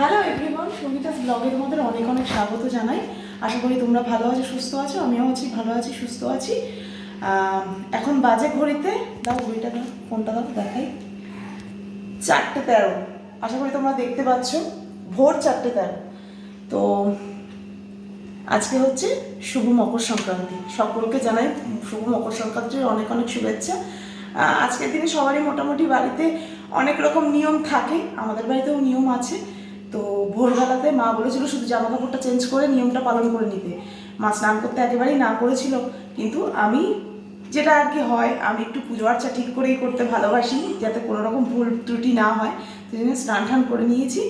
Hello everyone Sangeeta's ব্লগে তোমাদের অনেক অনেক স্বাগত জানাই। আশা করি তোমরা ভালো আছো, সুস্থ আছো, আমিও আছি, ভালো আছি, সুস্থ আছি। এখন বাজে ঘড়িতে, দাও ঘড়িটা দাও, ফোনটা দাও, দেখাই। চারটে তেরো। আশা করি তোমরা দেখতে পাচ্ছ, ভোর চারটে তেরো। তো আজকে হচ্ছে শুভ মকর সংক্রান্তি। সকলকে জানাই শুভ মকর সংক্রান্তির অনেক অনেক শুভেচ্ছা। আজকের দিনে সবারই মোটামুটি বাড়িতে অনেক রকম নিয়ম থাকে। আমাদের বাড়িতেও নিয়ম আছে। তো ভোরবেলাতে মা বলেছিল শুধু জামা কাপড়টা চেঞ্জ করে নিয়মটা পালন করে নিতে। মা স্নান করতে একেবারেই না করেছিল। কিন্তু আমি যেটা আর কি হয় আমি একটু পুজো আর্চা ঠিক করেই করতে ভালোবাসি যাতে কোনো রকম ভুল ত্রুটি না হয়। সেই জন্য স্নান টান করে নিয়েছি।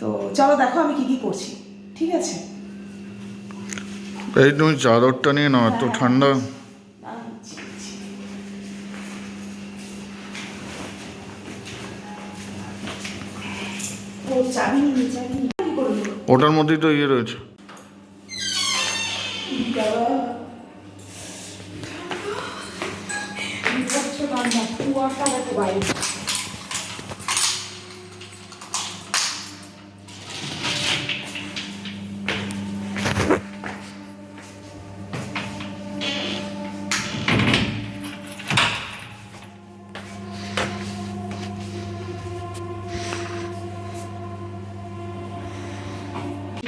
তো চলো দেখো আমি কি কি করছি। ঠিক আছে? এই তুমি চাদরটা নিয়ে নাও এত ঠান্ডা। চাবি নিয়ে চাবি ওটার মধ্যেই তো ইয়ে রয়েছে।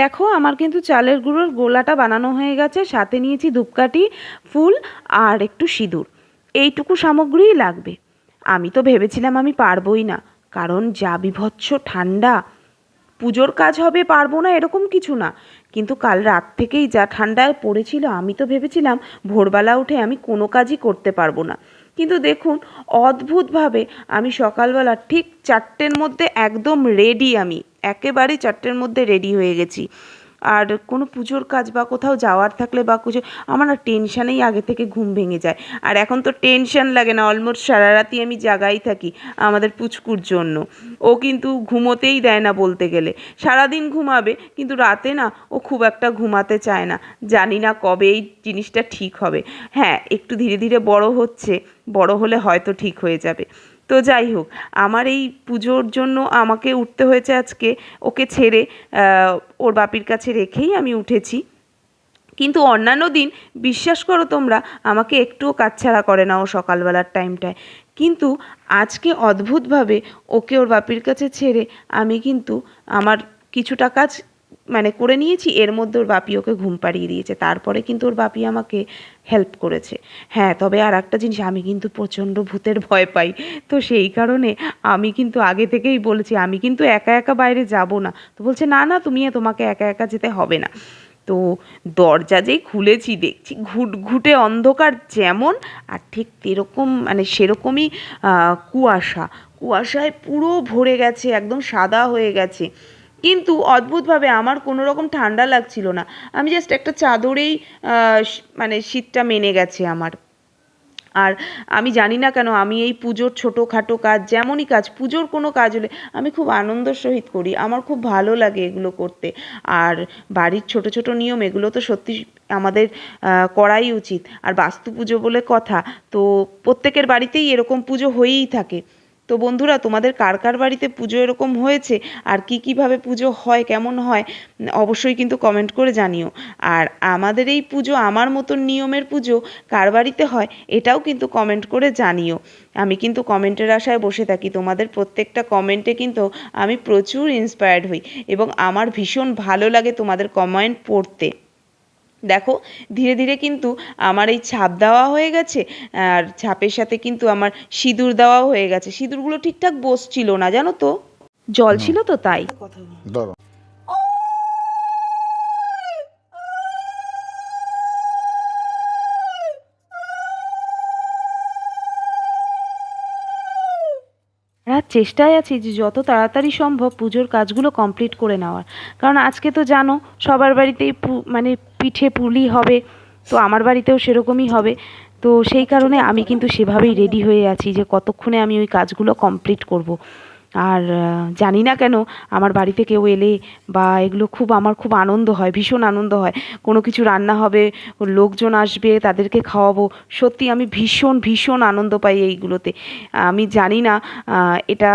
দেখো, আমার কিন্তু চালের গুঁড়োর গোলাটা বানানো হয়ে গেছে। সাথে নিয়েছি ধূপকাঠি, ফুল আর একটু সিঁদুর। এইটুকু সামগ্রীই লাগবে। আমি তো ভেবেছিলাম আমি পারবই না, কারণ যা বিভৎস ঠান্ডা। পুজোর কাজ হবে পারব না এরকম কিছু না, কিন্তু কাল রাত থেকেই যা ঠান্ডায় পড়েছিল, আমি তো ভেবেছিলাম ভোরবেলা উঠে আমি কোনো কাজই করতে পারব না। কিন্তু দেখুন, অদ্ভুতভাবে আমি সকালবেলা ঠিক চারটের মধ্যে একদম রেডি আমি। একেবারেই চারটের মধ্যে রেডি হয়ে গেছি। আর কোনো পুজোর কাজ বা কোথাও যাওয়ার থাকলে বা কিছু, আমার না টেনশানেই আগে থেকে ঘুম ভেঙে যায়। আর এখন তো টেনশন লাগে না অলমোস্ট সারা রাতই আমি জাগাই থাকি আমাদের পুচকুর জন্য। ও কিন্তু ঘুমোতেই দেয় না বলতে গেলে। সারাদিন ঘুমাবে, কিন্তু রাতে না, ও খুব একটা ঘুমাতে চায় না। জানি না কবে এই জিনিসটা ঠিক হবে। হ্যাঁ একটু ধীরে ধীরে বড় হচ্ছে, বড় হলে হয়তো ঠিক হয়ে যাবে। তো যাই হোক, আমার এই পুজোর জন্য আমাকে উঠতে হয়েছে আজকে, ওকে ছেড়ে ওর বাপির কাছে রেখেই আমি উঠেছি। কিন্তু অন্যান্য দিন, বিশ্বাস করো তোমরা, আমাকে একটুও কাজ ছাড়া করে না ও সকালবেলার টাইমটায়। কিন্তু আজকে অদ্ভুতভাবে ওকে ওর বাপির কাছে ছেড়ে আমি কিন্তু আমার কিছুটা কাজ মানে করে নিয়েছি, এর মধ্যে ওর বাপি ওকে ঘুম পাড়িয়ে দিয়েছে। তারপরে কিন্তু ওর বাপি আমাকে হেল্প করেছে। হ্যাঁ তবে আর একটা জিনিস, আমি কিন্তু প্রচণ্ড ভূতের ভয় পাই। তো সেই কারণে আমি কিন্তু আগে থেকেই বলেছি, আমি কিন্তু একা একা বাইরে যাব না। তো বলছে, না না, তুমি তোমাকে একা একা যেতে হবে না। তো দরজা যেই খুলেছি, দেখছি ঘুট, ঘুটে অন্ধকার যেমন, আর ঠিক এরকম মানে সেরকমই কুয়াশা। কুয়াশায় পুরো ভরে গেছে, একদম সাদা হয়ে গেছে। কিন্তু অদ্ভুতভাবে আমার কোনো রকম ঠান্ডা লাগছিল না। আমি জাস্ট একটা চাদরেই মানে শীতটা মেনে গেছে আমার। আর আমি জানি না কেন আমি এই পুজোর ছোটোখাটো কাজ, যেমনই কাজ, পুজোর কোনো কাজ হলে আমি খুব আনন্দ সহিত করি। আমার খুব ভালো লাগে এগুলো করতে। আর বাড়ির ছোট ছোট নিয়ম, এগুলো তো সত্যি আমাদের করাই উচিত। আর বাস্তু পুজো বলে কথা, তো প্রত্যেকের বাড়িতেই এরকম পুজো হয়েই থাকে। তো বন্ধুরা, তোমাদের কার কার বাড়িতে পুজো এরকম হয়েছে? আর কি কীভাবে পুজো হয়, কেমন হয়, অবশ্যই কিন্তু কমেন্ট করে জানিও। আর আমাদের এই পুজো, আমার মতন নিয়মের পুজো কার বাড়িতে হয়, এটাও কিন্তু কমেন্ট করে জানিও। আমি কিন্তু কমেন্টের আশায় বসে থাকি, তোমাদের প্রত্যেকটা কমেন্টে কিন্তু আমি প্রচুর ইন্সপায়ার্ড হই এবং আমার ভীষণ ভালো লাগে তোমাদের কমেন্ট পড়তে। দেখো ধীরে ধীরে কিন্তু আমার এই ছাপ দেওয়া হয়ে গেছে আর ছাপের সাথে কিন্তু আমার সিঁদুর দেওয়াও হয়ে গেছে। সিঁদুরগুলো ঠিকঠাক বসছিল না জানো তো? জল ছিল তো তাই। আর চেষ্টায় আছি যে যত তাড়াতাড়ি সম্ভব পুজোর কাজগুলো কমপ্লিট করে নেওয়ার কারণ আজকে তো জানো, সবার বাড়িতেই মানে পিঠে পুলি হবে, তো আমার বাড়িতেও সেরকমই হবে তো সেই কারণে আমি কিন্তু সেভাবেই রেডি হয়ে আছি যে কতক্ষণে আমি ওই কাজগুলো কমপ্লিট করব। আর জানি না কেন আমার বাড়িতে কেউ এলে বা এগুলো খুব, আমার খুব আনন্দ হয়, ভীষণ আনন্দ হয়। কোনো কিছু রান্না হবে, লোকজন আসবে, তাদেরকে খাওয়াবো। সত্যি আমি ভীষণ ভীষণ আনন্দ পাই এইগুলোতে। আমি জানি না এটা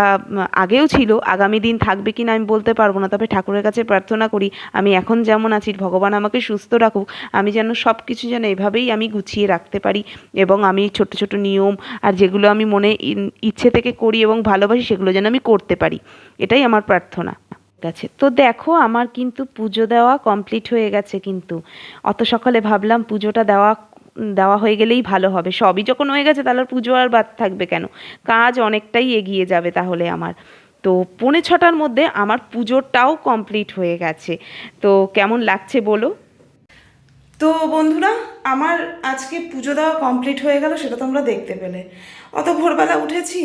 আগেও ছিল, আগামী দিন থাকবে কি না আমি বলতে পারব না। তবে ঠাকুরের কাছে প্রার্থনা করি, আমি এখন যেমন আছি, ভগবান আমাকে সুস্থ রাখুক, আমি যেন সব কিছু যেন এভাবেই আমি গুছিয়ে রাখতে পারি এবং আমি ছোট ছোট নিয়ম আর যেগুলো আমি মনে ইচ্ছে থেকে করি এবং ভালোবাসি, সেগুলো যেন আমি করতে পারি। এটাই আমার প্রার্থনা। গেছে। তো দেখো, আমার কিন্তু পুজো দেওয়া কমপ্লিট হয়ে গেছে কিন্তু। অত সকালে ভাবলাম পুজোটা দেওয়া দেওয়া হয়ে গেলেই ভালো হবে। সবই যখন হয়ে গেছে তাহলে পুজো আর বাদ থাকবে কেন? কাজ অনেকটাই এগিয়ে যাবে তাহলে আমার। তো পৌনে ছটার মধ্যে আমার পুজোটাও কমপ্লিট হয়ে গেছে। তো কেমন লাগছে বলো? তো বন্ধুরা, আমার আজকে পুজো দেওয়া কমপ্লিট হয়ে গেল, সেটা তোমরা দেখতে পেলে। অত ভোরবেলা উঠেছি,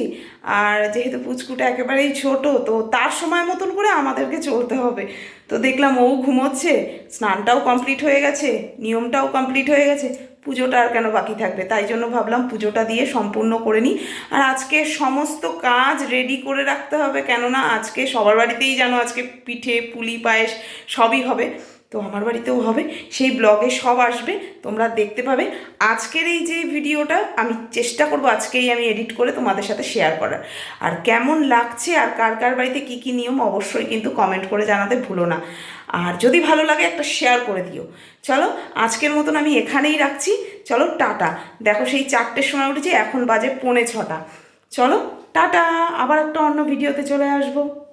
আর যেহেতু পুচকুটা একেবারেই ছোট, তো তার সময় মতন করে আমাদেরকে চলতে হবে। তো দেখলাম ও ঘুমোচ্ছে, স্নানটাও কমপ্লিট হয়ে গেছে, নিয়মটাও কমপ্লিট হয়ে গেছে, পুজোটা আর কেন বাকি থাকবে? তাই জন্য ভাবলাম পুজোটা দিয়ে সম্পূর্ণ করে নিই। আর আজকে সমস্ত কাজ রেডি করে রাখতে হবে, কেননা আজকে সবার বাড়িতেই জানো আজকে পিঠে, পুলি, পায়েস সবই হবে। তো আমার বাড়িতেও হবে। সেই ব্লগে সব আসবে, তোমরা দেখতে পাবে। আজকের এই যে ভিডিওটা, আমি চেষ্টা করব আজকেই আমি এডিট করে তোমাদের সাথে শেয়ার করার। আর কেমন লাগছে আর কার কার বাড়িতে কী কী নিয়ম, অবশ্যই কিন্তু কমেন্ট করে জানাতে ভুলো না। আর যদি ভালো লাগে একটা শেয়ার করে দিও। চলো, আজকের মতন আমি এখানেই রাখছি। চলো, টাটা। দেখো সেই চারটের সময় উঠেছি, এখন বাজে পৌনে ছটা। চলো, টাটা। আবার একটা অন্য ভিডিওতে চলে আসব।